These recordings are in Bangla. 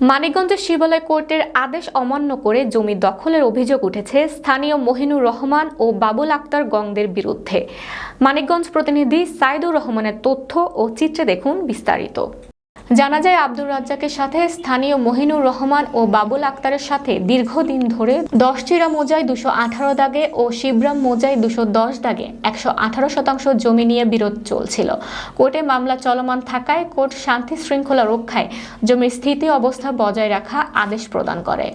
মানিকগঞ্জের শিবালয় কোর্টের আদেশ অমান্য করে জমি দখলের অভিযোগ উঠেছে স্থানীয় মহিনুর রহমান ও বাবুল আক্তার গংদের বিরুদ্ধে। মানিকগঞ্জ প্রতিনিধি সাইদুর রহমানের তথ্য ও চিত্রে দেখুন বিস্তারিত। জানা যায় আব্দুর রাজ্জাকের সাথে স্থানীয় মহিনুর রহমান ও বাবুল আক্তারের সাথে দীর্ঘদিন ধরে দশটিরা মোজায় দুশো আঠারো দাগে ও শিবরাম মোজায় দুশো দশ দাগে একশো আঠারো শতাংশ জমি নিয়ে বিরোধ চলছিল। কোর্টে মামলা চলমান থাকায় কোর্ট শান্তি শৃঙ্খলা রক্ষায় জমির স্থিতি অবস্থা বজায় রাখা আদেশ প্রদান করে।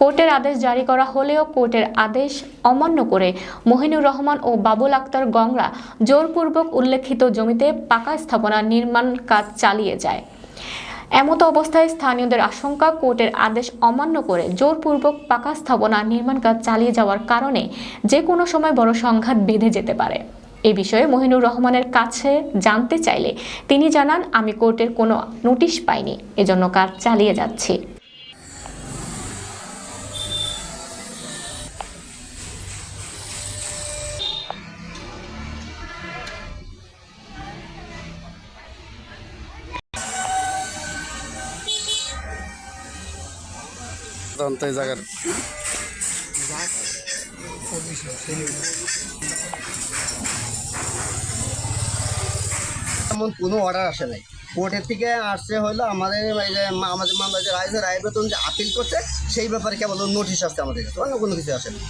কোর্টের আদেশ জারি করা হলেও কোর্টের আদেশ অমান্য করে মহিনুর রহমান ও বাবুল আক্তার গংরা জোরপূর্বক উল্লেখিত জমিতে পাকা স্থাপনা নির্মাণ কাজ চালিয়ে যায়। এমত অবস্থায় স্থানীয়দের আশঙ্কা, কোর্টের আদেশ অমান্য করে জোরপূর্বক পাকা স্থাপনা নির্মাণ কাজ চালিয়ে যাওয়ার কারণে যে কোনো সময় বড় সংঘাত বেঁধে যেতে পারে। এ বিষয়ে মহিনুর রহমানের কাছে জানতে চাইলে তিনি জানান, আমি কোর্টের কোনো নোটিশ পাইনি। এজন্য কাজ চালিয়ে যাচ্ছি। তখন তো এই জায়গার। এমন কোনো অর্ডার আসে নাই। কোর্টের থেকে আসছে হলো আমাদের আমাদের মামলা যে রায় রায় বেতন যে আপিল করছে, সেই ব্যাপারে কেবল নোটিশ আসছে আমাদের কাছে। অন্য কোনো কিছু আসে না